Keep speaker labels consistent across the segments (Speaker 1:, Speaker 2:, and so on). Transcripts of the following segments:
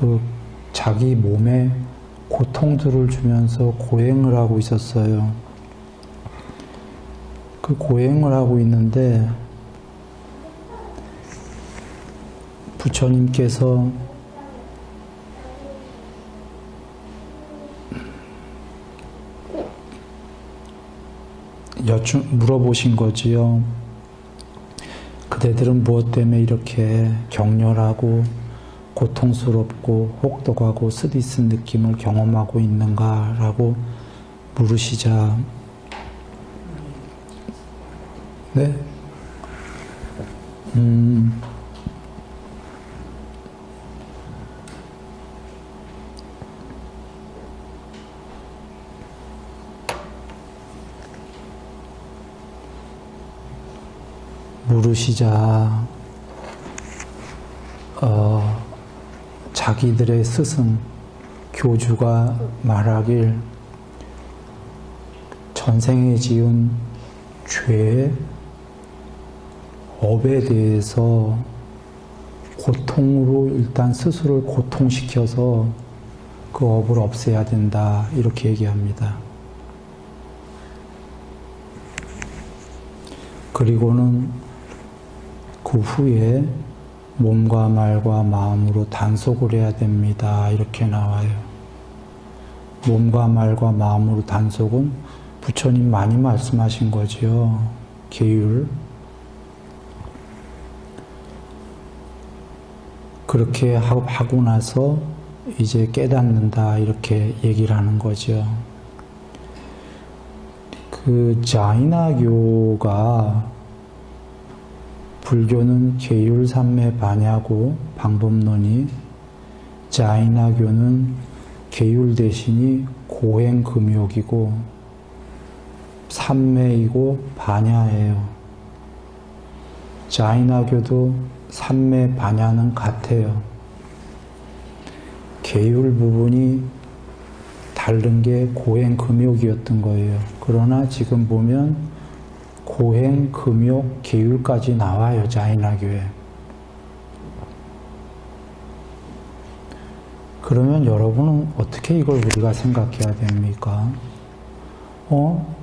Speaker 1: 그 자기 몸에 고통들을 주면서 고행을 하고 있었어요. 그 고행을 하고 있는데 부처님께서 여쭈, 물어보신 거지요. 그대들은 무엇 때문에 이렇게 격렬하고 고통스럽고 혹독하고 쓰디쓴 느낌을 경험하고 있는가라고 물으시자. 네? 음, 물으시자. 어, 자기들의 스승 교주가 말하길 전생에 지은 죄 업에 대해서 고통으로 일단 스스로를 고통시켜서 그 업을 없애야 된다 이렇게 얘기합니다. 그리고는 그 후에 몸과 말과 마음으로 단속을 해야 됩니다. 이렇게 나와요. 몸과 말과 마음으로 단속은 부처님 많이 말씀하신 거지요. 계율. 그렇게 하고 나서 이제 깨닫는다. 이렇게 얘기를 하는 거죠. 그 자이나교가 불교는 계율삼매 반야고 방법론이 자이나교는 계율 대신이 고행금욕이고 삼매이고 반야예요. 자이나교도 삼매 반야는 같아요. 계율 부분이 다른 게 고행금욕이었던 거예요. 그러나 지금 보면 고행, 금욕, 계율까지 나와요, 자이나교에. 그러면 여러분은 어떻게 이걸 우리가 생각해야 됩니까? 어?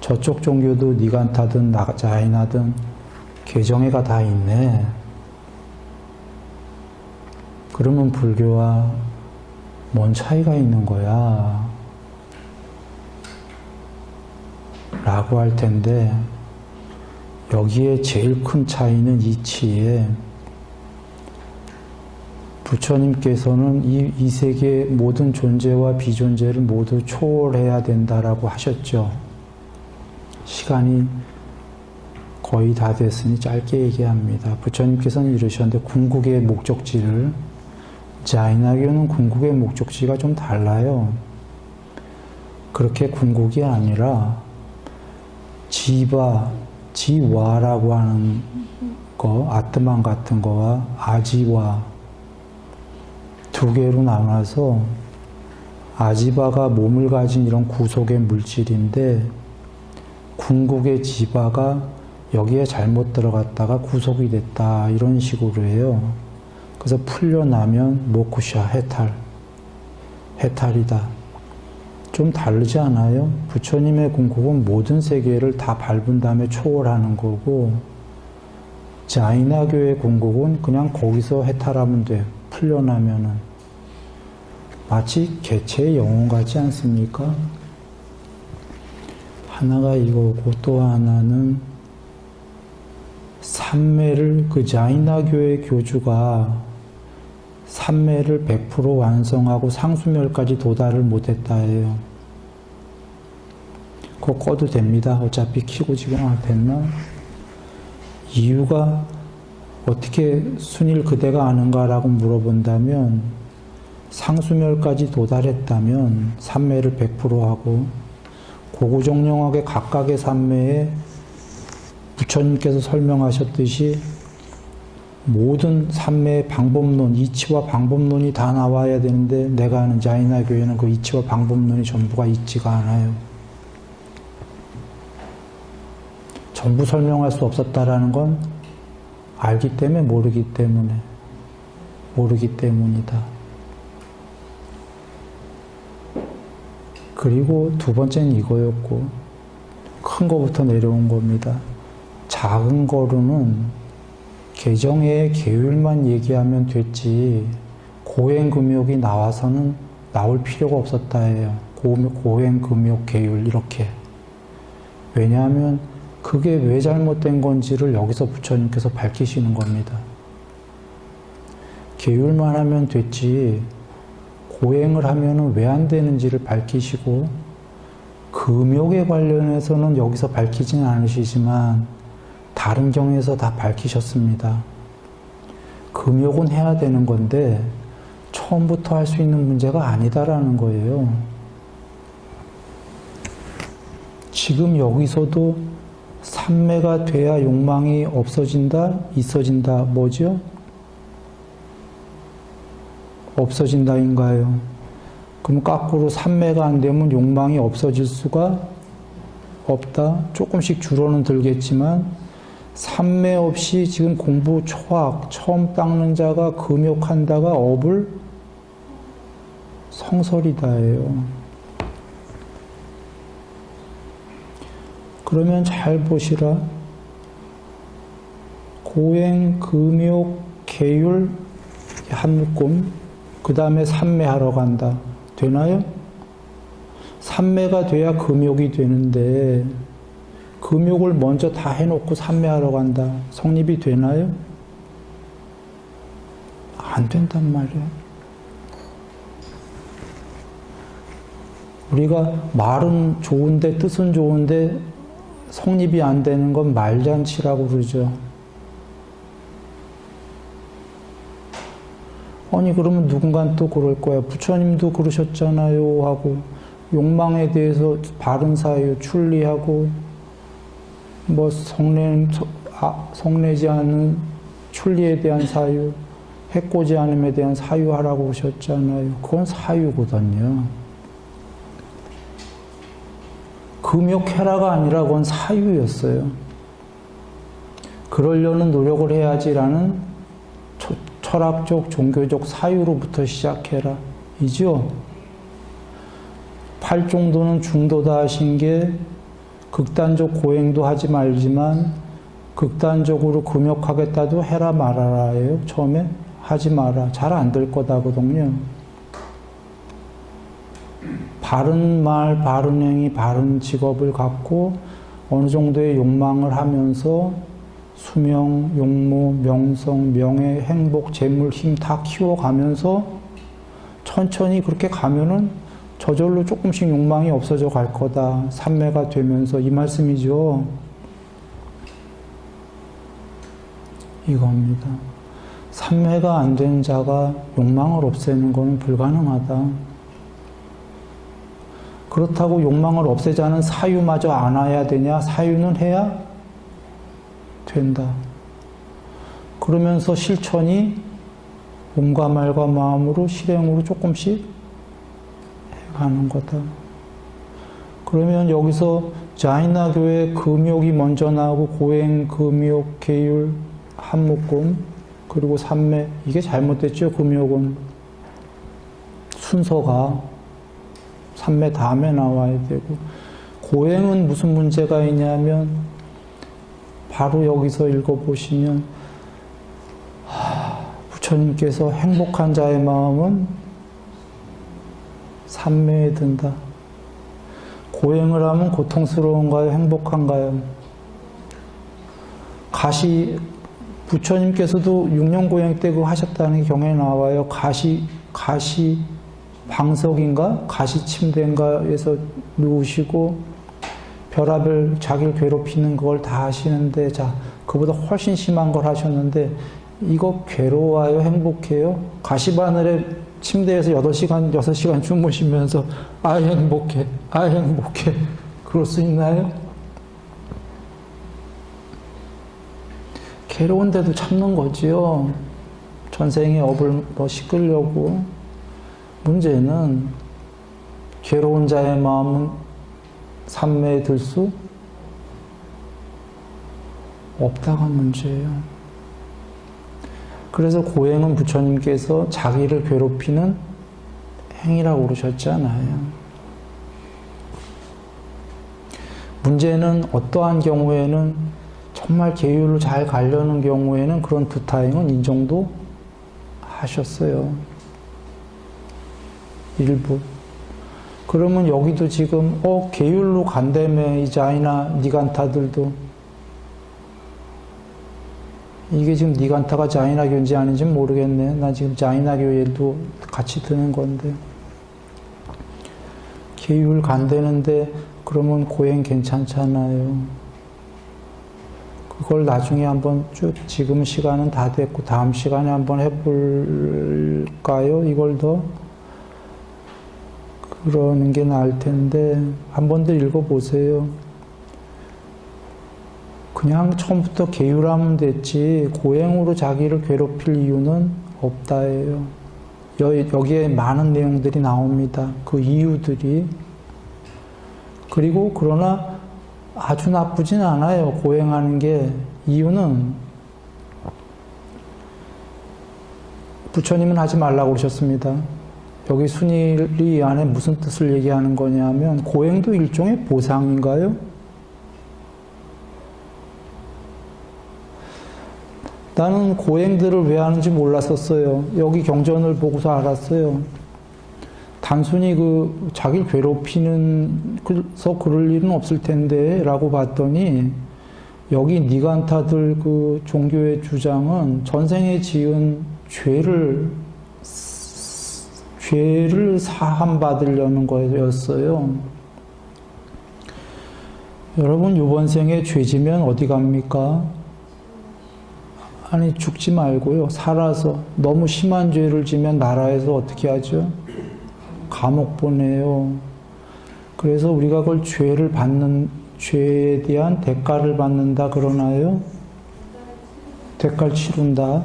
Speaker 1: 저쪽 종교도 니간타든 자이나든 개정회가 다 있네. 그러면 불교와 뭔 차이가 있는 거야? 라고 할 텐데 여기에 제일 큰 차이는 이치에 부처님께서는 이, 이 세계 모든 존재와 비존재를 모두 초월해야 된다라고 하셨죠. 시간이 거의 다 됐으니 짧게 얘기합니다. 부처님께서는 이러셨는데 궁극의 목적지를 자이나교는 궁극의 목적지가 좀 달라요. 그렇게 궁극이 아니라 지바, 지와라고 하는 거, 아트만 같은 거와 아지와 두 개로 나눠서 아지바가 몸을 가진 이런 구속의 물질인데 궁극의 지바가 여기에 잘못 들어갔다가 구속이 됐다 이런 식으로 해요. 그래서 풀려나면 모쿠샤 해탈, 해탈이다. 좀 다르지 않아요? 부처님의 궁극은 모든 세계를 다 밟은 다음에 초월하는 거고, 자이나교의 궁극은 그냥 거기서 해탈하면 돼. 풀려나면은. 마치 개체의 영혼 같지 않습니까? 하나가 이거고 또 하나는 삼매를 그 자이나교의 교주가 삼매를 100% 완성하고 상수멸까지 도달을 못했다 해요. 그거 꺼도 됩니다. 어차피 키고 지금 아 됐나? 이유가 어떻게 순일 그대가 아는가라고 물어본다면 상수멸까지 도달했다면 삼매를 100% 하고 고구정령하게 각각의 삼매에 부처님께서 설명하셨듯이 모든 삼매의 방법론, 이치와 방법론이 다 나와야 되는데 내가 아는 자이나 교회는 그 이치와 방법론이 전부가 있지가 않아요. 전부 설명할 수 없었다라는 건 알기 때문에 모르기 때문에 모르기 때문이다. 그리고 두 번째는 이거였고, 큰 거부터 내려온 겁니다. 작은 거로는 계정의 계율만 얘기하면 됐지, 고행금욕이 나와서는 나올 필요가 없었다 해요. 고행금욕 계율, 이렇게. 왜냐하면 그게 왜 잘못된 건지를 여기서 부처님께서 밝히시는 겁니다. 계율만 하면 됐지, 고행을 하면 왜 안 되는지를 밝히시고, 금욕에 관련해서는 여기서 밝히지는 않으시지만, 다른 경에서 다 밝히셨습니다. 금욕은 해야 되는 건데, 처음부터 할 수 있는 문제가 아니다라는 거예요. 지금 여기서도 삼매가 돼야 욕망이 없어진다, 있어진다, 뭐죠? 없어진다인가요? 그럼 거꾸로 삼매가 안 되면 욕망이 없어질 수가 없다. 조금씩 줄어는 들겠지만 삼매 없이 지금 공부 초학 처음 닦는 자가 금욕한다가 업을 성설이다예요. 그러면 잘 보시라. 고행, 금욕, 계율, 한 묶음, 그 다음에 삼매하러 간다. 되나요? 삼매가 돼야 금욕이 되는데, 금욕을 먼저 다 해놓고 삼매하러 간다. 성립이 되나요? 안 된단 말이에요. 우리가 말은 좋은데, 뜻은 좋은데, 성립이 안 되는 건 말잔치라고 그러죠. 아니 그러면 누군가 또 그럴 거야. 부처님도 그러셨잖아요 하고 욕망에 대해서 바른 사유 출리하고 뭐 성내 아, 성내지 않은 출리에 대한 사유, 해코지 않음에 대한 사유하라고 하셨잖아요. 그건 사유거든요. 금욕해라가 아니라 그건 사유였어요. 그러려는 노력을 해야지라는 철학적, 종교적 사유로부터 시작해라. 이죠? 팔 정도는 중도다 하신 게 극단적 고행도 하지 말지만 극단적으로 금욕하겠다도 해라 말아라예요. 처음에 하지 마라. 잘 안 될 거다거든요. 바른 말, 바른 행위, 바른 직업을 갖고 어느 정도의 욕망을 하면서 수명, 용모, 명성, 명예, 행복, 재물, 힘 다 키워가면서 천천히 그렇게 가면은 저절로 조금씩 욕망이 없어져 갈 거다. 삼매가 되면서 이 말씀이죠. 이겁니다. 삼매가 안 된 자가 욕망을 없애는 것은 불가능하다. 그렇다고 욕망을 없애자는 사유마저 안아야 되냐? 사유는 해야 된다. 그러면서 실천이 몸과 말과 마음으로 실행으로 조금씩 해가는 거다. 그러면 여기서 자이나 교회 금욕이 먼저 나오고 고행, 금욕, 계율, 한묶음 그리고 삼매 이게 잘못됐죠 금욕은 순서가 삼매 다음에 나와야 되고 고행은 무슨 문제가 있냐면 바로 여기서 읽어보시면 부처님께서 행복한 자의 마음은 삼매에 든다. 고행을 하면 고통스러운가요? 행복한가요? 가시 부처님께서도 6년 고행 때 그 하셨다는 경에 나와요. 가시 가시 방석인가 가시 침대인가에서 누우시고 별하별 자기를 괴롭히는 걸 다 하시는데 자 그보다 훨씬 심한 걸 하셨는데 이거 괴로워요? 행복해요? 가시바늘에 침대에서 8시간 6시간 주무시면서 아 행복해 아 행복해. 그럴 수 있나요? 괴로운데도 참는 거지요. 전생에 업을 뭐 씻으려고. 문제는 괴로운 자의 마음은 삼매에 들 수 없다가 문제예요. 그래서 고행은 부처님께서 자기를 괴롭히는 행위라고 그러셨잖아요. 문제는 어떠한 경우에는 정말 계율로 잘 가려는 경우에는 그런 두타행은 인정도 하셨어요. 일부. 그러면 여기도 지금 어 계율로 간다며 이 자이나 니간타들도 이게 지금 니간타가 자이나교인지 아닌지 모르겠네. 나 지금 자이나교에도 같이 드는 건데 계율 간다는데 그러면 고행 괜찮잖아요. 그걸 나중에 한번 쭉 지금 시간은 다 됐고 다음 시간에 한번 해볼까요? 이걸 더 그러는 게 나을 텐데 한 번 더 읽어보세요. 그냥 처음부터 계율하면 됐지 고행으로 자기를 괴롭힐 이유는 없다예요. 여기에 많은 내용들이 나옵니다. 그 이유들이 그리고 그러나 아주 나쁘진 않아요. 고행하는 게 이유는 부처님은 하지 말라고 그러셨습니다. 여기 순일이 안에 무슨 뜻을 얘기하는 거냐면 고행도 일종의 보상인가요? 나는 고행들을 왜 하는지 몰랐었어요. 여기 경전을 보고서 알았어요. 단순히 그 자기를 괴롭히는 그래서 그럴 일은 없을 텐데라고 봤더니 여기 니간타들 그 종교의 주장은 전생에 지은 죄를 죄를 사함 받으려는 거였어요. 여러분 이번 생에 죄지면 어디 갑니까? 아니 죽지 말고요. 살아서 너무 심한 죄를 지면 나라에서 어떻게 하죠? 감옥 보내요. 그래서 우리가 그걸 죄를 받는 죄에 대한 대가를 받는다 그러나요? 대가를 치른다.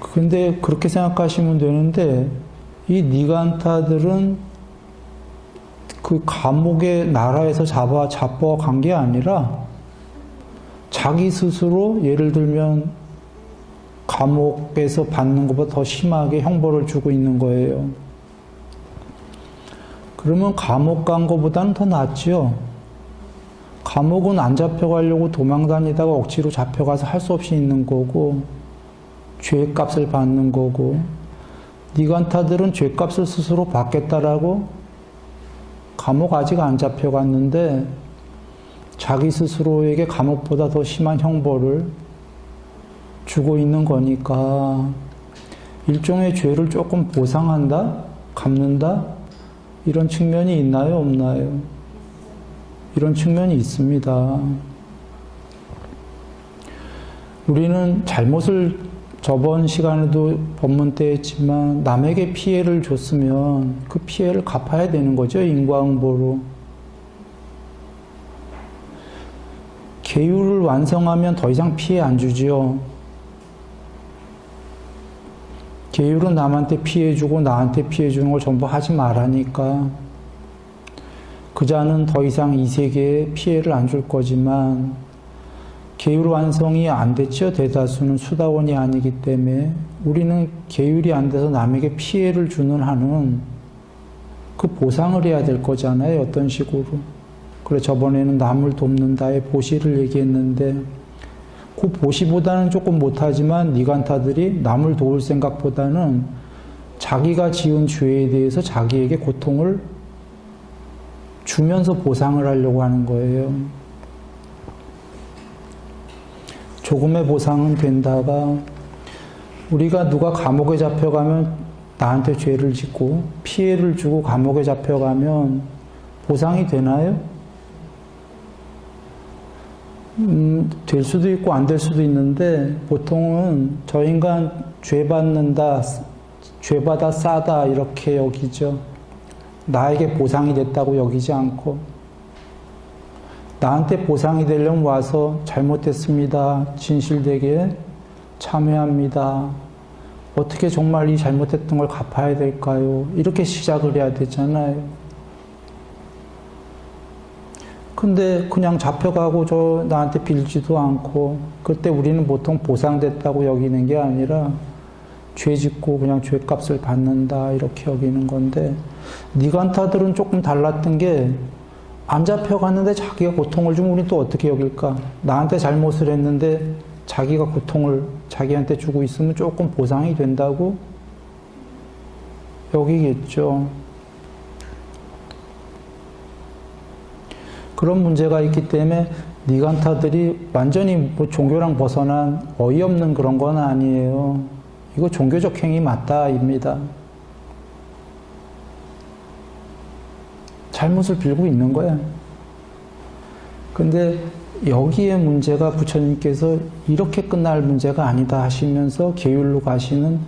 Speaker 1: 근데 그렇게 생각하시면 되는데 이 니간타들은 그 감옥의 나라에서 잡아 잡아 간 게 아니라 자기 스스로 예를 들면 감옥에서 받는 것보다 더 심하게 형벌을 주고 있는 거예요. 그러면 감옥 간 것보다는 더 낫죠. 감옥은 안 잡혀가려고 도망 다니다가 억지로 잡혀가서 할 수 없이 있는 거고 죄값을 받는 거고 니간타들은 죄값을 스스로 받겠다라고 감옥 아직 안 잡혀갔는데 자기 스스로에게 감옥보다 더 심한 형벌을 주고 있는 거니까 일종의 죄를 조금 보상한다? 갚는다? 이런 측면이 있나요? 없나요? 이런 측면이 있습니다. 우리는 잘못을 저번 시간에도 법문 때 했지만 남에게 피해를 줬으면 그 피해를 갚아야 되는 거죠. 인과응보로. 계율을 완성하면 더 이상 피해 안 주지요. 계율은 남한테 피해 주고 나한테 피해 주는 걸 전부 하지 말라니까. 그자는 더 이상 이 세계에 피해를 안 줄 거지만 계율 완성이 안 됐죠. 대다수는 수다원이 아니기 때문에 우리는 계율이 안 돼서 남에게 피해를 주는 한은 그 보상을 해야 될 거잖아요. 어떤 식으로. 그래 저번에는 남을 돕는다의 보시를 얘기했는데 그 보시보다는 조금 못하지만 니간타들이 남을 도울 생각보다는 자기가 지은 죄에 대해서 자기에게 고통을 주면서 보상을 하려고 하는 거예요. 조금의 보상은 된다가 우리가 누가 감옥에 잡혀가면 나한테 죄를 짓고 피해를 주고 감옥에 잡혀가면 보상이 되나요? 음, 될 수도 있고 안 될 수도 있는데 보통은 저 인간 죄 받는다, 죄 받아 싸다 이렇게 여기죠. 나에게 보상이 됐다고 여기지 않고 나한테 보상이 되려면 와서 잘못했습니다. 진실되게 참회합니다. 어떻게 정말 이 잘못했던 걸 갚아야 될까요? 이렇게 시작을 해야 되잖아요. 근데 그냥 잡혀가고 저 나한테 빌지도 않고 그때 우리는 보통 보상됐다고 여기는 게 아니라 죄 짓고 그냥 죄값을 받는다 이렇게 여기는 건데 니간타들은 조금 달랐던 게 안 잡혀갔는데 자기가 고통을 주면 우리 또 어떻게 여길까? 나한테 잘못을 했는데 자기가 고통을 자기한테 주고 있으면 조금 보상이 된다고 여기겠죠. 그런 문제가 있기 때문에 니간타들이 완전히 뭐 종교랑 벗어난 어이없는 그런 건 아니에요. 이거 종교적 행위 맞다입니다. 잘못을 빌고 있는 거야. 근데 여기에 문제가 부처님께서 이렇게 끝날 문제가 아니다 하시면서 계율로 가시는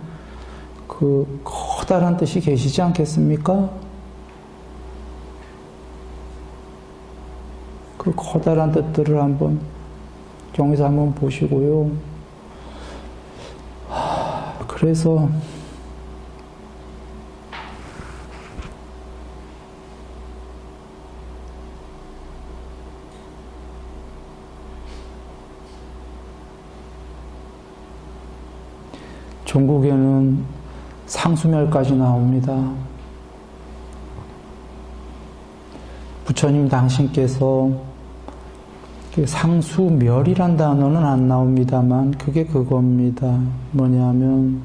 Speaker 1: 그 커다란 뜻이 계시지 않겠습니까? 그 커다란 뜻들을 한번 경에서 한번 보시고요. 그래서 중국에는 상수멸까지 나옵니다. 부처님 당신께서 상수멸이란 단어는 안 나옵니다만 그게 그겁니다. 뭐냐면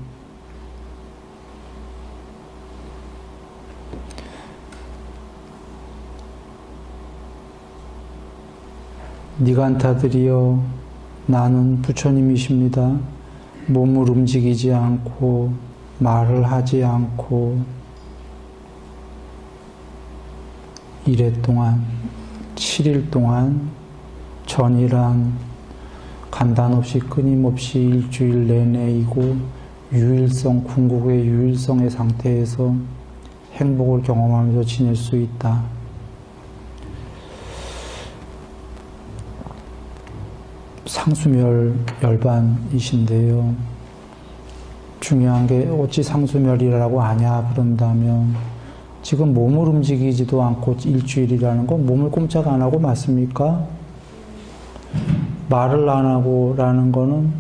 Speaker 1: 니간타들이여 나는 부처님이십니다. 몸을 움직이지 않고 말을 하지 않고 이래 동안 7일 동안 전이란 간단 없이 끊임없이 일주일 내내이고 유일성 궁극의 유일성의 상태에서 행복을 경험하면서 지낼 수 있다. 상수멸 열반이신데요. 중요한 게 어찌 상수멸이라고 하냐 그런다면 지금 몸을 움직이지도 않고 일주일이라는 건 몸을 꼼짝 안 하고 맞습니까? 말을 안 하고라는 거는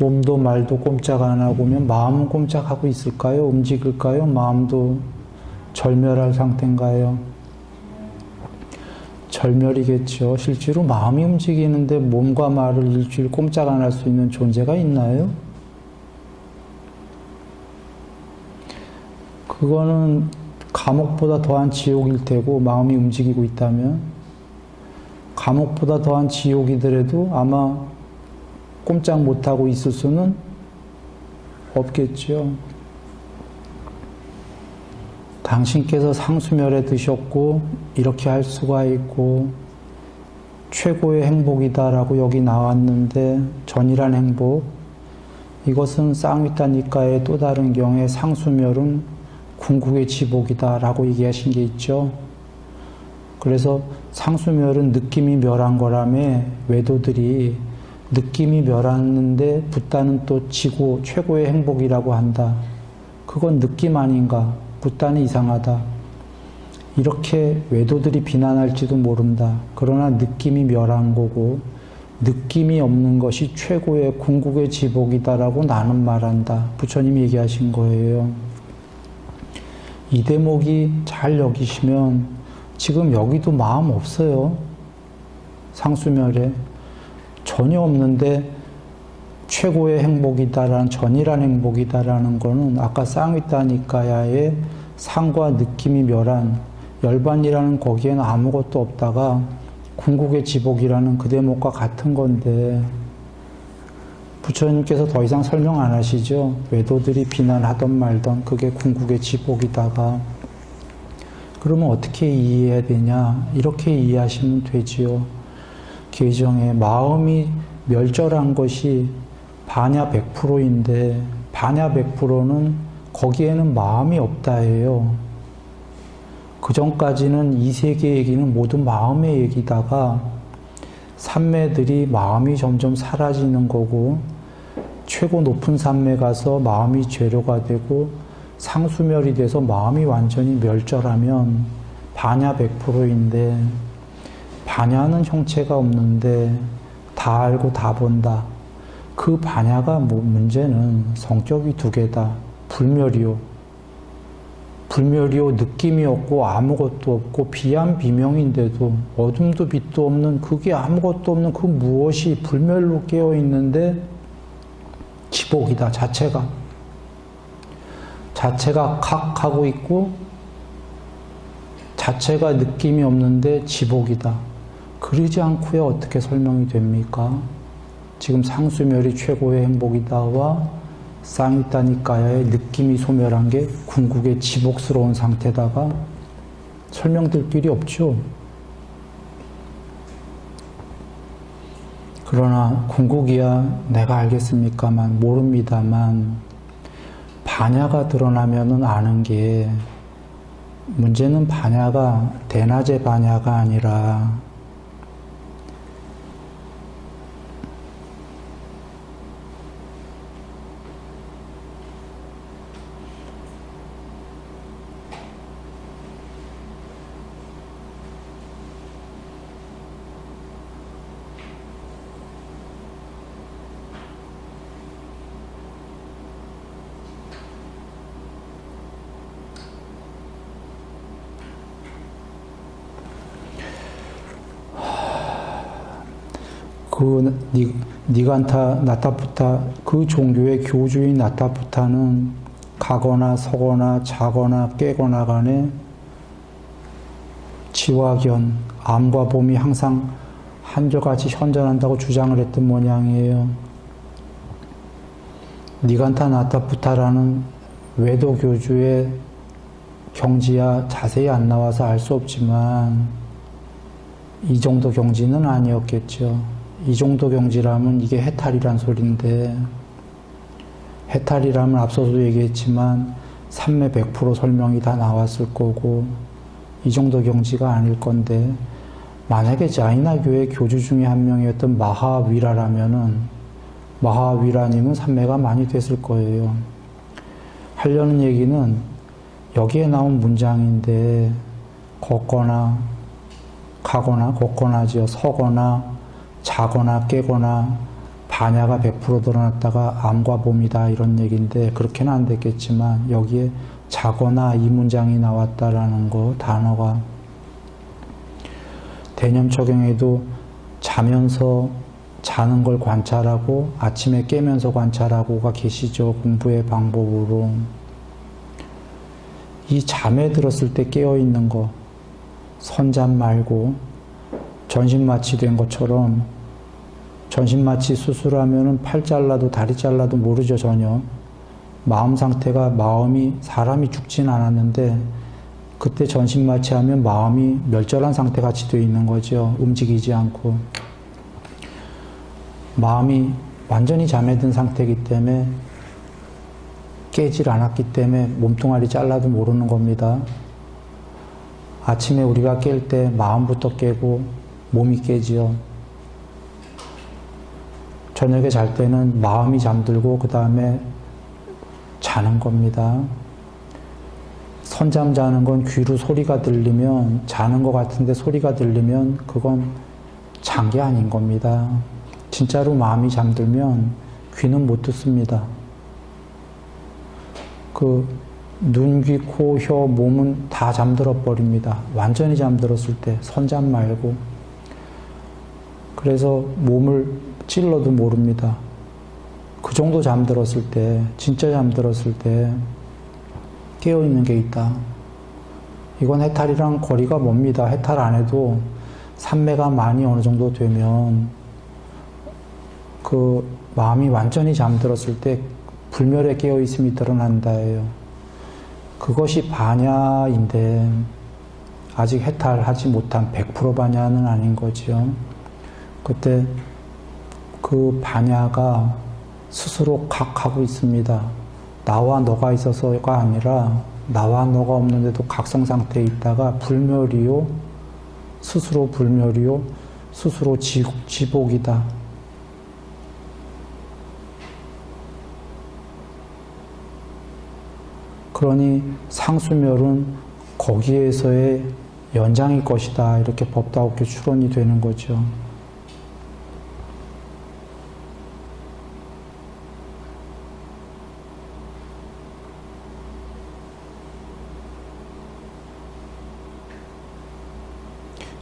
Speaker 1: 몸도 말도 꼼짝 안 하고면 마음은 꼼짝하고 있을까요? 움직일까요? 마음도 절멸할 상태인가요? 절멸이겠죠. 실제로 마음이 움직이는데 몸과 말을 일주일 꼼짝 안 할 수 있는 존재가 있나요? 그거는 감옥보다 더한 지옥일 테고 마음이 움직이고 있다면 감옥보다 더한 지옥이더라도 아마 꼼짝 못하고 있을 수는 없겠죠. 당신께서 상수멸에 드셨고 이렇게 할 수가 있고 최고의 행복이다라고 여기 나왔는데 전이란 행복 이것은 쌍위타 니까의 또 다른 경에 상수멸은 궁극의 지복이다라고 얘기하신 게 있죠. 그래서 상수멸은 느낌이 멸한 거라며 외도들이 느낌이 멸했는데 붓다는 또 지고 최고의 행복이라고 한다. 그건 느낌 아닌가? 붓다는 이상하다. 이렇게 외도들이 비난할지도 모른다. 그러나 느낌이 멸한 거고 느낌이 없는 것이 최고의 궁극의 지복이다라고 나는 말한다. 부처님이 얘기하신 거예요. 이 대목이 잘 여기시면 지금 여기도 마음 없어요. 상수멸에 전혀 없는데 최고의 행복이다라는 전이란 행복이다라는 거는 아까 쌍위따니까야의 상과 느낌이 멸한 열반이라는 거기에는 아무것도 없다가 궁극의 지복이라는 그 대목과 같은 건데 부처님께서 더 이상 설명 안 하시죠. 외도들이 비난하던 말던 그게 궁극의 지복이다가 그러면 어떻게 이해해야 되냐? 이렇게 이해하시면 되지요. 계정에 마음이 멸절한 것이 반야 100%인데 반야 100%는 거기에는 마음이 없다 해요. 그 전까지는 이 세계 얘기는 모두 마음의 얘기다가 산매들이 마음이 점점 사라지는 거고 최고 높은 산매 가서 마음이 죄로가 되고 상수멸이 돼서 마음이 완전히 멸절하면 반야 100%인데 반야는 형체가 없는데 다 알고 다 본다. 그 반야가 뭐 문제는 성격이 두 개다. 불멸이요. 불멸이요. 느낌이 없고 아무것도 없고 비한 비명인데도 어둠도 빛도 없는 그게 아무것도 없는 그 무엇이 불멸로 깨어 있는데 지복이다. 자체가. 자체가 각 하고 있고 자체가 느낌이 없는데 지복이다. 그러지 않고야 어떻게 설명이 됩니까? 지금 상수멸이 최고의 행복이다와 쌍이따니까야의 느낌이 소멸한 게 궁극의 지복스러운 상태다가 설명될 길이 없죠. 그러나 궁극이야 내가 알겠습니까만 모릅니다만 반야가 드러나면은 아는 게 문제는 반야가 대낮의 반야가 아니라 그 니, 니간타 나타푸타 그 종교의 교주인 나타푸타는 가거나 서거나 자거나 깨거나 간에 지화견 암과 봄이 항상 한결같이 현존한다고 주장을 했던 모양이에요. 니간타 나타푸타라는 외도 교주의 경지야 자세히 안 나와서 알 수 없지만 이 정도 경지는 아니었겠죠. 이 정도 경지라면 이게 해탈이란 소리인데 해탈이라면 앞서도 얘기했지만 3매 100% 설명이 다 나왔을 거고 이 정도 경지가 아닐 건데 만약에 자이나교의 교주 중에 한 명이었던 마하위라라면은 마하위라님은 3매가 많이 됐을 거예요. 하려는 얘기는 여기에 나온 문장인데 걷거나 가거나 걷거나지요 서거나 자거나 깨거나 반야가 100% 드러났다가 암과 봄이다 이런 얘기인데 그렇게는 안 됐겠지만 여기에 자거나 이 문장이 나왔다라는 거 단어가 대념 적용에도 자면서 자는 걸 관찰하고 아침에 깨면서 관찰하고가 계시죠 공부의 방법으로. 이 잠에 들었을 때 깨어 있는 거 선잠 말고 전신 마취된 것처럼 전신 마취 수술하면은 팔 잘라도 다리 잘라도 모르죠 전혀. 마음 상태가 마음이 사람이 죽진 않았는데 그때 전신 마취하면 마음이 멸절한 상태 같이 되어 있는 거죠. 움직이지 않고 마음이 완전히 잠에 든 상태이기 때문에 깨질 않았기 때문에 몸뚱아리 잘라도 모르는 겁니다. 아침에 우리가 깰 때 마음부터 깨고 몸이 깨지요. 저녁에 잘 때는 마음이 잠들고 그 다음에 자는 겁니다. 선잠 자는 건 귀로 소리가 들리면 자는 것 같은데 소리가 들리면 그건 잔 게 아닌 겁니다. 진짜로 마음이 잠들면 귀는 못 듣습니다. 그 눈, 귀, 코, 혀, 몸은 다 잠들어 버립니다. 완전히 잠들었을 때 선잠 말고 그래서 몸을 찔러도 모릅니다. 그 정도 잠들었을 때, 진짜 잠들었을 때 깨어있는 게 있다. 이건 해탈이랑 거리가 멉니다. 해탈 안 해도 산매가 많이 어느 정도 되면 그 마음이 완전히 잠들었을 때 불멸에 깨어있음이 드러난다예요. 그것이 반야인데 아직 해탈하지 못한 100% 반야는 아닌 거지요. 그때 그 반야가 스스로 각하고 있습니다. 나와 너가 있어서가 아니라 나와 너가 없는데도 각성 상태에 있다가 불멸이요, 스스로 불멸이요, 스스로 지, 지복이다. 그러니 상수멸은 거기에서의 연장일 것이다. 이렇게 법다옥교 추론이 되는 거죠.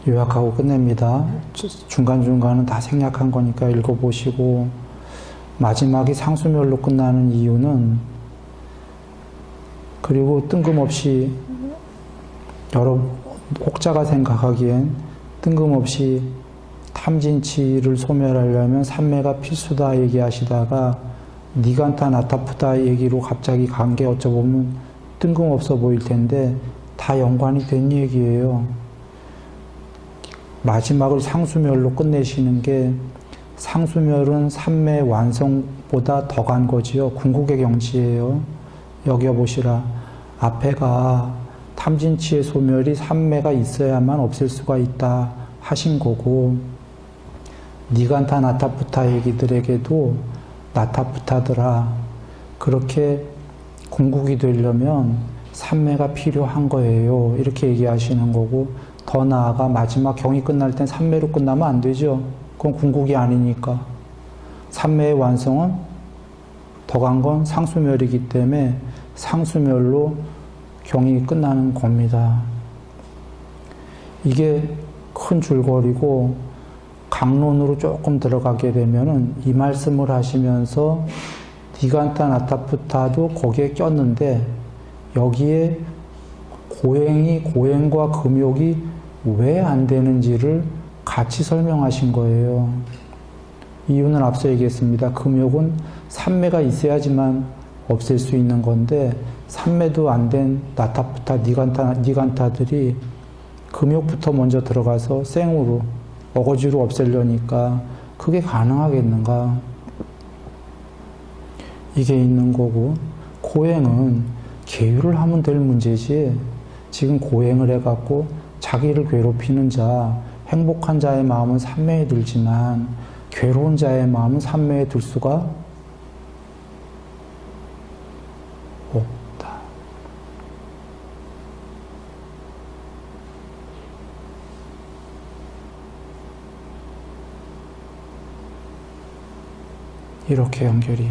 Speaker 1: 요약하고 끝냅니다. 중간중간은 다 생략한 거니까 읽어보시고, 마지막이 상수멸로 끝나는 이유는, 그리고 뜬금없이, 여러 혹자가 생각하기엔 뜬금없이 탐진치를 소멸하려면 삼매가 필수다 얘기하시다가, 니간타 나타푸다 얘기로 갑자기 간 게 어쩌보면 뜬금없어 보일 텐데, 다 연관이 된 얘기예요. 마지막을 상수멸로 끝내시는 게 상수멸은 삼매 완성보다 더 간 거지요. 궁극의 경지예요. 여겨보시라. 앞에가 탐진치의 소멸이 삼매가 있어야만 없앨 수가 있다 하신 거고 니간타 나타푸타 얘기들에게도 나타푸타더라. 그렇게 궁극이 되려면 삼매가 필요한 거예요. 이렇게 얘기하시는 거고 더 나아가 마지막 경이 끝날 땐 삼매로 끝나면 안 되죠. 그건 궁극이 아니니까. 삼매의 완성은 더 간 건 상수멸이기 때문에 상수멸로 경이 끝나는 겁니다. 이게 큰 줄거리고 강론으로 조금 들어가게 되면은 이 말씀을 하시면서 디간타 나타푸타도 거기에 꼈는데 여기에 고행이 고행과 금욕이 왜 안 되는지를 같이 설명하신 거예요. 이유는 앞서 얘기했습니다. 금욕은 삼매가 있어야지만 없앨 수 있는 건데 삼매도 안 된 나타푸타 니간타 니간타들이 금욕부터 먼저 들어가서 생으로 어거지로 없애려니까 그게 가능하겠는가? 이게 있는 거고 고행은 계율을 하면 될 문제지 지금 고행을 해갖고 자기를 괴롭히는 자, 행복한 자의 마음은 삼매에 들지만 괴로운 자의 마음은 삼매에 들 수가 없다. 이렇게 연결이